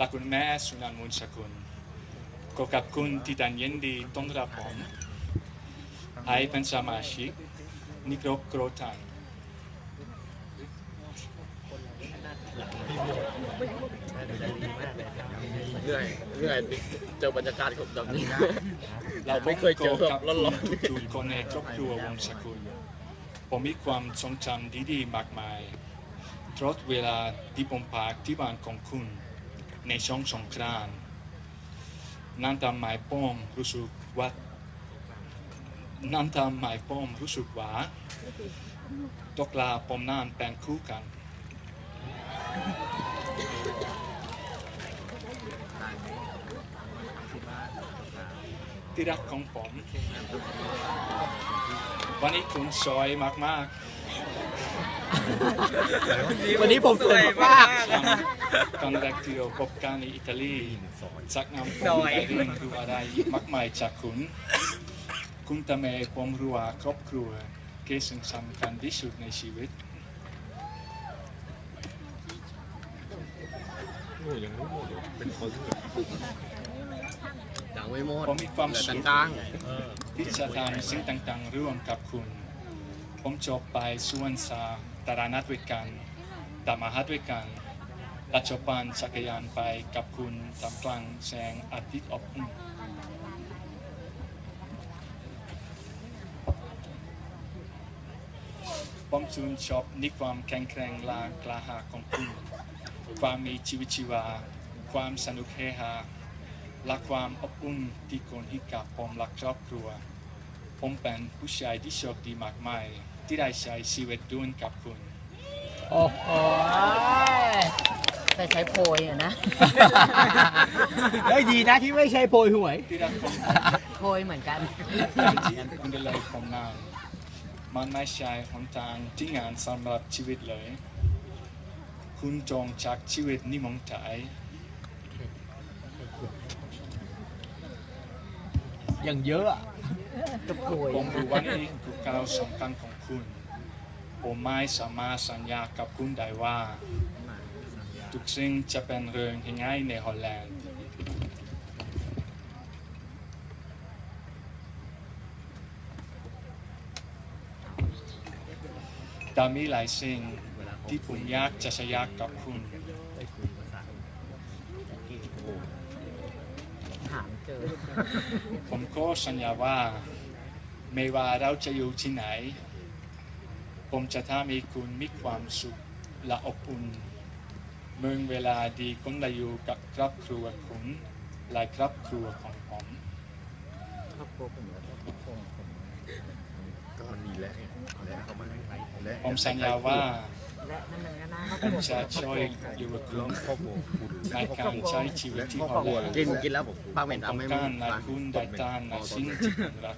และคุณแม่สุนันท์มุนสกุลก็กับคุณที่ตันยินดีต้อนรับผมให้เป็นสมาชิกนิกรบโกรทันเหนื่อยเหนื่อยเจอบรรยากาศแบบนี้เราไม่เคยเจอแบบร้อนๆทุกคนในครอบครัววงสกุลผมมีความทรงจำดีๆมากมายตลอดเวลาที่ผมพักที่บ้านของคุณ ในช่วงสงกรานต์นั่นทำให้ผมรู้สึกว่านั่นทำให้ผมรู้สึกว่าตกลาผมนานเป็นคู่กันที่รักของผมวันนี้คุณสวยมาก วันนี้ผมสวยมากๆตอนแรกที่เราพบกันในอิตาลีสักนำผมได้เรียนรู้อะไรมากมายจากคุณ คุณทำให้ผมรู้ว่าครอบครัวคือสิ่งสำคัญที่สุดในชีวิตยังไม่หมดผมมีความเหลือสุแต่ขกลางที่จะทำสิ่งต่างๆร่วมกับคุณ ผมจบไปสวนสาธารณะด้วยกันตามหาด้วยกันและจบปันจักรยานไปกับคุณทำกลางแสงอาทิตย์อบอุ่นผมชื่นชอบในความแข็งแกร่งและกล้าหาของคุณ ความมีชีวิตชีวา ความสนุกเฮฮาและความอบอุ่นที่คนให้กับผมและครอบครัว ผมเป็นผู้ชายที่โชคดีมากมายที่ได้ใช้ชีวิตด้วยกับคุณ โอ้โหแต่ใช้โพยอะนะ เฮ้ยดีนะที่ไม่ใช่โพยหวย ที่รักของโพยเหมือนกันผมคุณได้เลยผมนานมันไม่ใช่หนทางที่งานสำหรับชีวิตเลย คุณจงจากชีวิตนี้มองใจอย่างเยอะอะกับโพย ผมรู้ว่านี่คือก้าวสำคัญของคุณ ผมไม่สามารถสัญญากับคุณได้ว่า ทุกสิ่งจะเป็นเรื่องง่ายในฮอลแลนด์แต่มีหลายสิ่งที่ผมอยากจะสัญญากับคุณ ถามเจอ ผมก็สัญญาว่า ไม่ว่าเราจะอยู่ที่ไหน ผมจะทำให้คุณมีความสุขและอบอุ่นเมื่อเวลาดีคุณได้อยู่กับครอบครัวคุณและครอบครัวของผมครอบครัวผมแล้วก็ครอบครัวของผมก็มันมีและและเข้ามาและผมสัญญาว่า และนั่นมันก็น่าครอบผคมรัวจะช่วยอยู่กับคุณครอบครัวในการใช้ชีวิตที่ฮอลแลนด์กินกินแล้วผมป้าเหม็นต้อทำงให้การในร้านคุณได้ตานในสิ่งที่คุณรัก